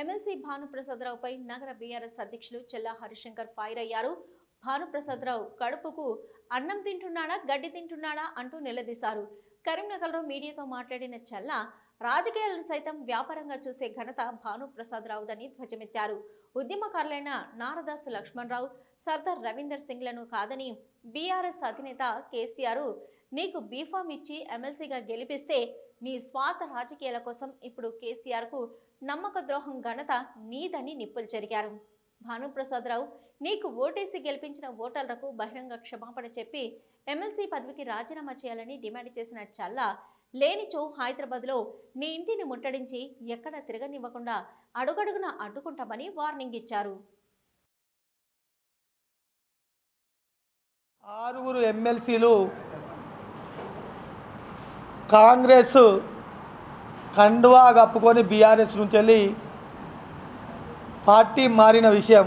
MLC భానుప్రసాదరావుపై నగర BRS అధ్యక్షులు చెల్లా Harishankar fire అయ్యారు. భానుప్రసాదరావు కడుపుకు అన్నం తింటున్నాడా గడ్డి తింటున్నాడా అంటూ నిలదీశారు. కరీంనగర్లో మీడియాతో మాట్లాడిన చెల్లా రాజకీయాలను సైతం వ్యాపారంగా చూసే ఘనత భానుప్రసాదరావుదని ధ్వజమెత్తారు. ఉద్యమకారులైన నారదాస్ లక్ష్మణరావు సర్దార్ రవీందర్ సింగ్లను కాదని బీఆర్ఎస్ అధినేత కేసీఆర్ నీకు బీఫామ్ ఇచ్చి ఎమ్మెల్సీగా గెలిపిస్తే నీ స్వార్థ రాజకీయాల కోసం ఇప్పుడు కేసీఆర్కు నమ్మక ద్రోహం ఘనత నీదని నిప్పులు జరిగారు భానుప్రసాదరావు నీకు ఓటేసి గెలిపించిన ఓటర్లకు బహిరంగ క్షమాపణ చెప్పి ఎమ్మెల్సీ పదవికి రాజీనామా చేయాలని డిమాండ్ చేసిన చల్లా లేనిచో హైదరాబాద్లో నీ ఇంటిని ముట్టడించి ఎక్కడ తిరగనివ్వకుండా అడుగడుగున అడ్డుకుంటామని వార్నింగ్ ఇచ్చారు. ఆరుగురు ఎమ్మెల్సీలు కాంగ్రెస్ కండువా కప్పుకొని బీఆర్ఎస్ నుంచి వెళ్ళి పార్టీ మారిన విషయం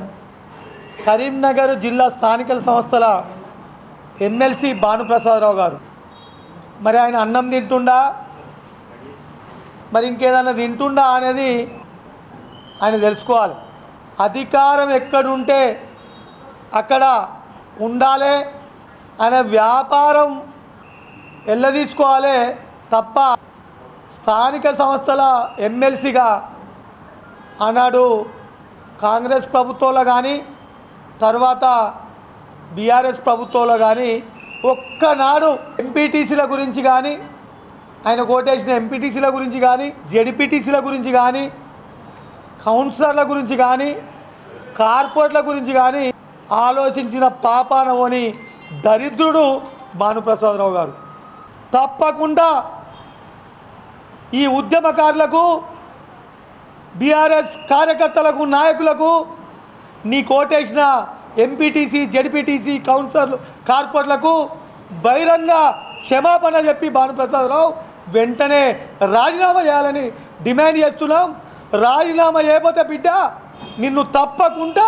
కరీంనగర్ జిల్లా స్థానిక సంస్థల ఎమ్మెల్సీ భానుప్రసాదరావు గారు. మరి ఆయన అన్నం తింటుండా? మరి ఇంకేదన్నా తింటుండా అనేది ఆయన తెలుసుకోవాలి. అధికారం ఎక్కడుంటే అక్కడ ఉండాలి అనే వ్యాపారం ఎల్లదీసుకోవాలి తప్ప స్థానిక సంస్థల ఎమ్మెల్సీగా ఆనాడు కాంగ్రెస్ ప్రభుత్వంలో కానీ తర్వాత బీఆర్ఎస్ ప్రభుత్వంలో కానీ ఒక్కనాడు ఎంపీటీసీల గురించి కానీ ఆయన కోటేసిన ఎంపీటీసీల గురించి కానీ జెడ్పీటీసీల గురించి కానీ కౌన్సిలర్ల గురించి కానీ కార్పొరేట్ల గురించి కానీ ఆలోచించిన పాపానవని దరిద్రుడు భానుప్రసాదరావు గారు. తప్పకుండా ఈ ఉద్యమకారులకు బీఆర్ఎస్ కార్యకర్తలకు నాయకులకు నీ కోటేసిన ఎంపీటీసీ జడ్పీటీసీ కౌన్సిలర్లు కార్పొరేట్లకు బహిరంగ క్షమాపణ చెప్పి భానుప్రసాదరావు వెంటనే రాజీనామా చేయాలని డిమాండ్ చేస్తున్నాం. రాజీనామా చేయబోతే బిడ్డ నిన్ను తప్పకుండా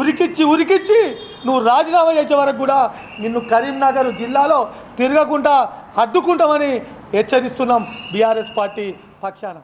ఉరికిచ్చి ఉరికిచ్చి నువ్వు రాజీనామా చేసే వరకు కూడా నిన్ను కరీంనగర్ జిల్లాలో తిరగకుండా అడ్డుకుంటామని హెచ్చరిస్తున్నాం బీఆర్ఎస్ పార్టీ పక్షాన.